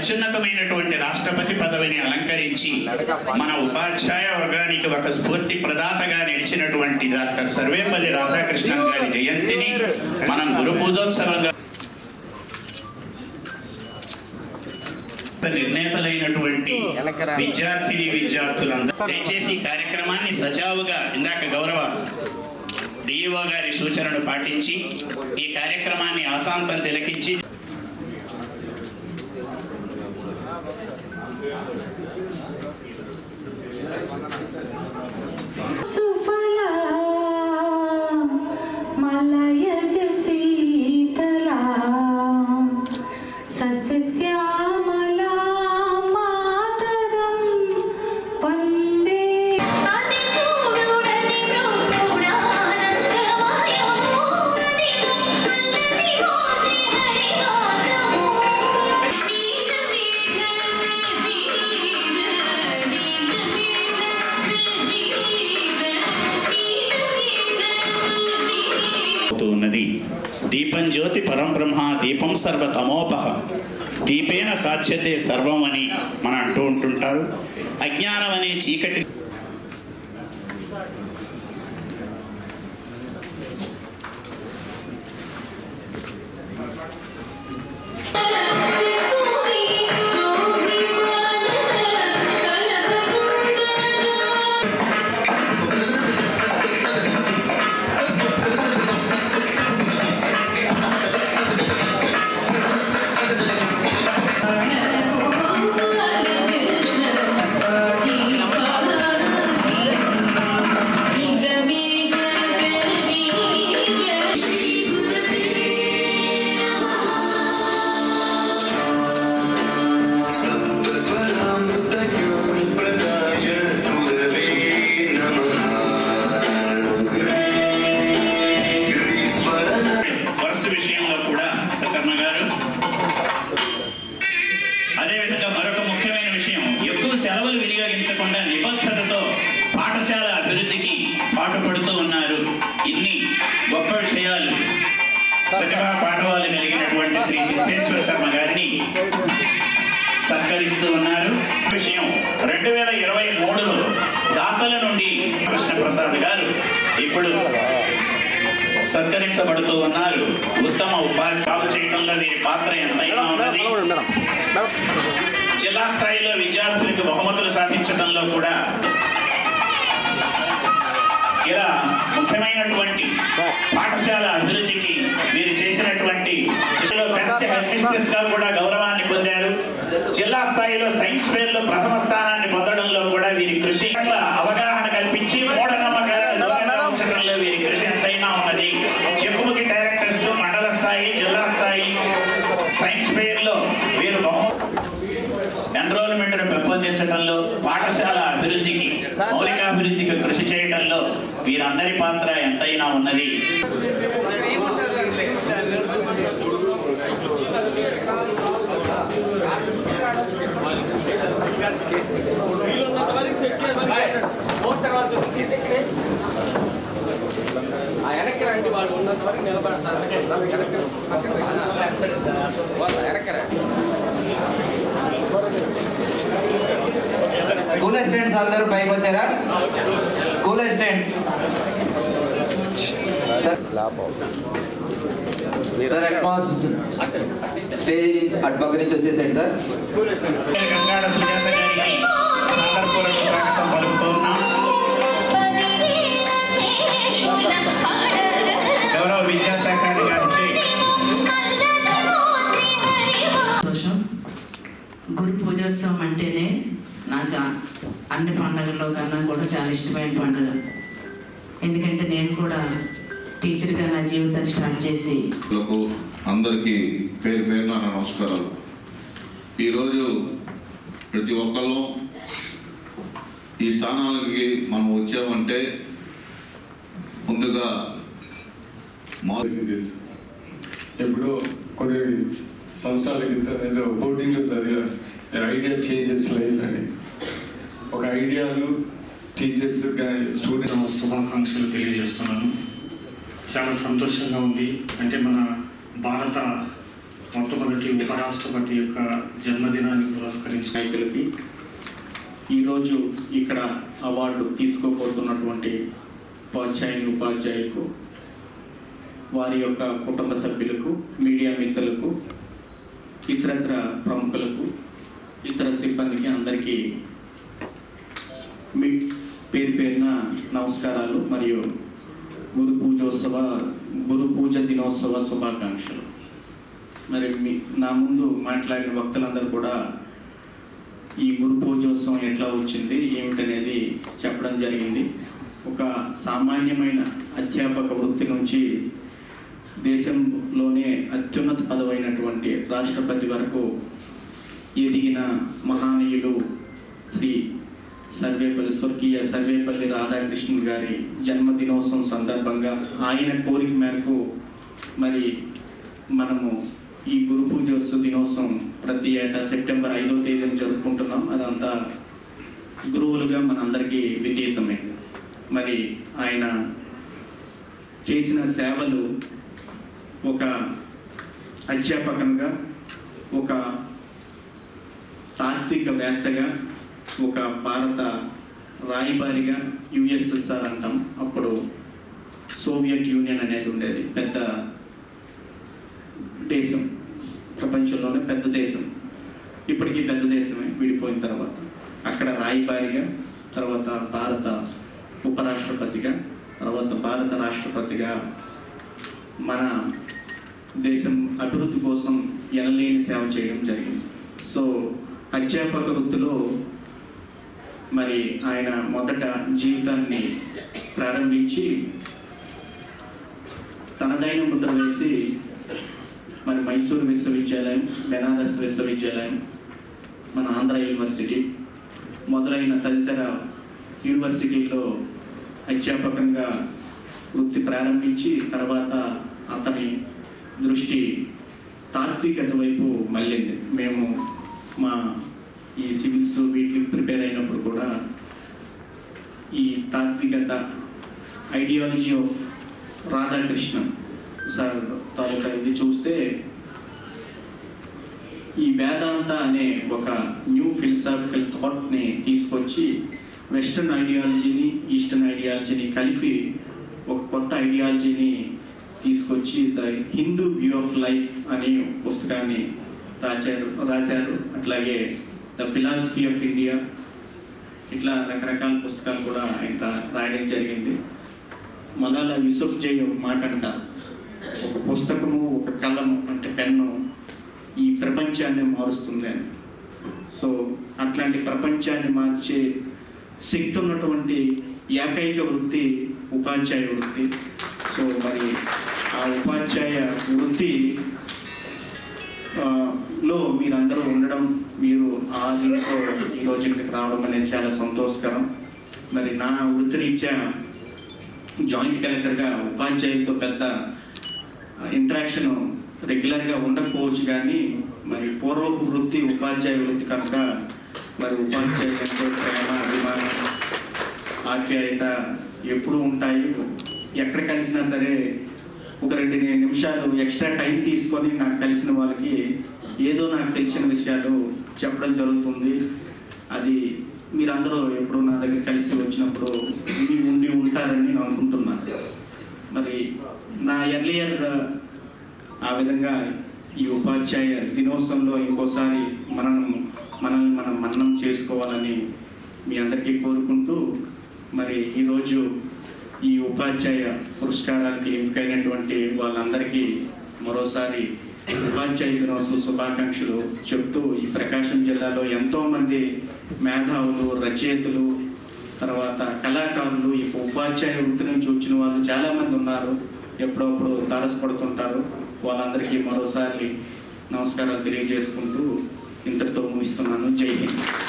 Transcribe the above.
అత్యున్నతమైనటువంటి రాష్ట్రపతి పదవిని అలంకరించి మన ఉపాధ్యాయ వర్గానికి ఒక స్ఫూర్తి ప్రదాతగా నిలిచినటువంటి డాక్టర్ సర్వేపల్లి రాధాకృష్ణన్ గారి జయంతిని మనం గురు పూజోత్సవంగా నిర్ణేతలైనటువంటి విద్యార్థిని విద్యార్థులందరూ దయచేసి కార్యక్రమాన్ని సజావుగా ఇందాక గౌరవ డిఈఓ గారి సూచనను పాటించి ఈ కార్యక్రమాన్ని ఆశాంతం తిలకించి So fun. సర్వతమోపహం. తమోపహం దీపేన సాధ్యతే సర్వం అని మనం అంటూ ఉంటుంటారు అజ్ఞానం అనే చీకటి సిద్ధేశ్వర శర్మ గారిని సత్కరిస్తూ ఉన్నారు. విషయం రెండు వేల ఇరవై మూడులో దాతల నుండి కృష్ణప్రసాద్ గారు ఇప్పుడు సత్కరించబడుతూ ఉన్నారు. ఉత్తమ ఉపాధి బాగు చేయడంలో వీరి పాత్ర ఎంతైనా ఉన్నది. జిల్లా స్థాయిలో విద్యార్థులకు బహుమతులు సాధించడంలో కూడా ఇలా ముఖ్యమైనటువంటి పాఠశాల అభివృద్ధికి వీరు చేసినటువంటి కూడా గౌరవాన్ని పొందారు. జిల్లా స్థాయిలో సైన్స్ ఫెయిర్లో ప్రథమ స్థానాన్ని పొందడంలో కూడా వీరి కృషి పట్ల అవగాహన కల్పించి మూఢనమ్మకాలను దూరంగా ఉంచడంలో వీరి కృషి ఎంతైనా ఉన్నది. డైరెక్టర్స్ మండల స్థాయి జిల్లా స్థాయి సైన్స్లో వీరు ఎన్రోల్మెంట్ పెంపొందించడంలో పాఠశాల అభివృద్ధికి మౌలికాభివృద్ధికి కృషి చేయడంలో వీరందరి పాత్ర ఎంతైనా ఉన్నది. వెనక్కి రండి వాళ్ళు ఉన్నంత వరకు నిలబడతారు వెనక్కి వాళ్ళు వెనక్కి రండి స్కూల్ స్టూడెంట్స్ అందరూ పైకి వచ్చారా? స్కూల్ స్టూడెంట్స్ సార్ సార్ అట్మాస్ స్టేజ్ అటుపక్క నుంచి వచ్చేసాడు సార్ గంగాడ సుజాత గారికి సాదరపూర్వక స్వాగతం పలుకుతున్నాం గౌరవ విద్యాశాఖ గారిచే గురు పూజోత్సవం అంటేనే నాకు అన్ని పండుగల్లో కన్నా కూడా చాలా ఇష్టమైన పండుగ. ఎందుకంటే నేను కూడా టీచర్గా నా జీవితాన్ని స్టార్ట్ చేసి లకు అందరికీ పేరు పేరున నా నమస్కారాలు. ఈరోజు ప్రతి ఒక్కళ్ళు ఈ స్థానాలకి మనం వచ్చామంటే ముందుగా మా తెలుసు. ఎప్పుడో కొన్ని సంవత్సరాల క్రితం ఏదో బోర్డింగ్లో చదివా ఐడియా చేంజెస్ లైఫ్ అని. ఒక ఐడియాలు టీచర్స్ కానీ స్టూడెంట్ శుభాకాంక్షలు తెలియజేస్తున్నాను. చాలా సంతోషంగా ఉంది. అంటే మన భారత మొట్టమొదటి ఉపరాష్ట్రపతి యొక్క జన్మదినాన్ని పురస్కరించిన నాయకులకి ఈరోజు ఇక్కడ అవార్డు తీసుకోబోతున్నటువంటి ఉపాధ్యాయులు ఉపాధ్యాయులకు వారి యొక్క కుటుంబ సభ్యులకు మీడియా మిత్రులకు ఇతరత్ర ప్రముఖులకు ఇతర సిబ్బందికి అందరికీ మీ పేరు పేరున నమస్కారాలు. మరియు గురు పూజోత్సవ గురు పూజ దినోత్సవ శుభాకాంక్షలు. మరి మీ నా ముందు మాట్లాడిన భక్తులందరూ కూడా ఈ గురు పూజోత్సవం ఎట్లా వచ్చింది ఏమిటనేది చెప్పడం జరిగింది. ఒక సామాన్యమైన అధ్యాపక వృత్తి నుంచి దేశంలోనే అత్యున్నత పదవైనటువంటి రాష్ట్రపతి వరకు ఎదిగిన మహానీయులు శ్రీ సర్వేపల్లి స్వర్గీయ సర్వేపల్లి రాధాకృష్ణన్ గారి జన్మదినోత్సవం సందర్భంగా ఆయన కోరిక మేరకు మరి మనము ఈ గురు పూజోత్సవ దినోత్సవం ప్రతి ఏటా సెప్టెంబర్ ఐదో తేదీన జరుపుకుంటున్నాం. అదంతా గురువులుగా మనందరికీ వితీతమే మరి ఆయన చేసిన సేవలు ఒక అధ్యాపకంగా ఒక తాత్వికవేత్తగా ఒక భారత రాయబారిగా యుఎస్ఎస్ఆర్ అంటాం. అప్పుడు సోవియట్ యూనియన్ అనేది ఉండేది. పెద్ద దేశం. ప్రపంచంలోనే పెద్ద దేశం. ఇప్పటికీ పెద్ద దేశమే విడిపోయిన తర్వాత. అక్కడ రాయబారిగా తర్వాత భారత ఉపరాష్ట్రపతిగా తర్వాత భారత రాష్ట్రపతిగా మన దేశం అభివృద్ధి కోసం ఎనలేని సేవ చేయడం జరిగింది. సో అధ్యాపక వృత్తిలో మరి ఆయన మొదట జీవితాన్ని ప్రారంభించి తనదైన ముద్ర వేసి మరి మైసూరు విశ్వవిద్యాలయం బెనారస్ విశ్వవిద్యాలయం మన ఆంధ్ర యూనివర్సిటీ మొదలైన తదితర యూనివర్సిటీలో అధ్యాపకంగా వృత్తి ప్రారంభించి తర్వాత అతని దృష్టి తాత్వికత వైపు మళ్ళింది. మేము మా ఈ సివిల్స్ వీటికి ప్రిపేర్ అయినప్పుడు కూడా ఈ తాత్వికత ఐడియాలజీ ఆఫ్ రాధాకృష్ణన్ సార్ తాలూకా ఇది చూస్తే ఈ వేదాంత అనే ఒక న్యూ ఫిలసాఫికల్ థాట్ని తీసుకొచ్చి వెస్టర్న్ ఐడియాలజీని ఈస్టర్న్ ఐడియాలజీని కలిపి ఒక కొత్త ఐడియాలజీని తీసుకొచ్చి the Hindu view of life అనే పుస్తకాన్ని రాశారు రాశారు. అట్లాగే ద ఫిలాసఫీ ఆఫ్ ఇండియా ఇట్లా రకరకాల పుస్తకాలు కూడా ఆయన రాయడం జరిగింది. మలాలా యూసుఫ్ జై ఒక మాట అంట. ఒక పుస్తకము ఒక కలము అంటే పెన్ను ఈ ప్రపంచాన్ని మారుస్తుంది అని. సో అట్లాంటి ప్రపంచాన్ని మార్చే శక్తి ఉన్నటువంటి ఏకైక వృత్తి ఉపాధ్యాయ వృత్తి. సో మరి ఆ ఉపాధ్యాయ వృత్తి లో మీరందరూ ఉండడం మీరు ఆ దీంట్లో ఈ రోజు ఇక్కడికి రావడం అనేది చాలా సంతోషకరం. మరి నా వృత్తిరీత్యా జాయింట్ కలెక్టర్గా ఉపాధ్యాయులతో పెద్ద ఇంటరాక్షన్ రెగ్యులర్గా ఉండకపోవచ్చు కానీ మరి పూర్వపు వృత్తి ఉపాధ్యాయ వృత్తి కనుక మరి ఉపాధ్యాయులతో ప్రేమ అభిమానం ఆప్యాయత ఎప్పుడూ ఉంటాయి. ఎక్కడ కలిసినా సరే ఒక రెండు నిమిషాలు ఎక్స్ట్రా టైం తీసుకొని నాకు కలిసిన వాళ్ళకి ఏదో నాకు తెలిసిన విషయాలు చెప్పడం జరుగుతుంది. అది మీరందరూ ఎప్పుడు నా దగ్గర కలిసి వచ్చినప్పుడు మీ ఉండి ఉంటారని నేను అనుకుంటున్నాను. మరి నా ఎర్లియర్ ఆ విధంగా ఈ ఉపాధ్యాయ దినోత్సవంలో ఇంకోసారి మనం మనల్ని మనం మన్నం చేసుకోవాలని మీ అందరికీ కోరుకుంటూ మరి ఈరోజు ఈ ఉపాధ్యాయ పురస్కారానికి ఎంపికైనటువంటి వాళ్ళందరికీ మరోసారి ఉపాధ్యాయ దినోత్సవ శుభాకాంక్షలు చెప్తూ ఈ ప్రకాశం జిల్లాలో ఎంతోమంది మేధావులు రచయితలు తర్వాత కళాకారులు ఈ ఉపాధ్యాయ వృత్తి నుంచి వచ్చిన వాళ్ళు చాలామంది ఉన్నారు. ఎప్పుడప్పుడు తారసపడుతుంటారు. వాళ్ళందరికీ మరోసారి నమస్కారాలు తెలియజేసుకుంటూ ఇంతటితో ముగిస్తున్నాను. జై హింద్.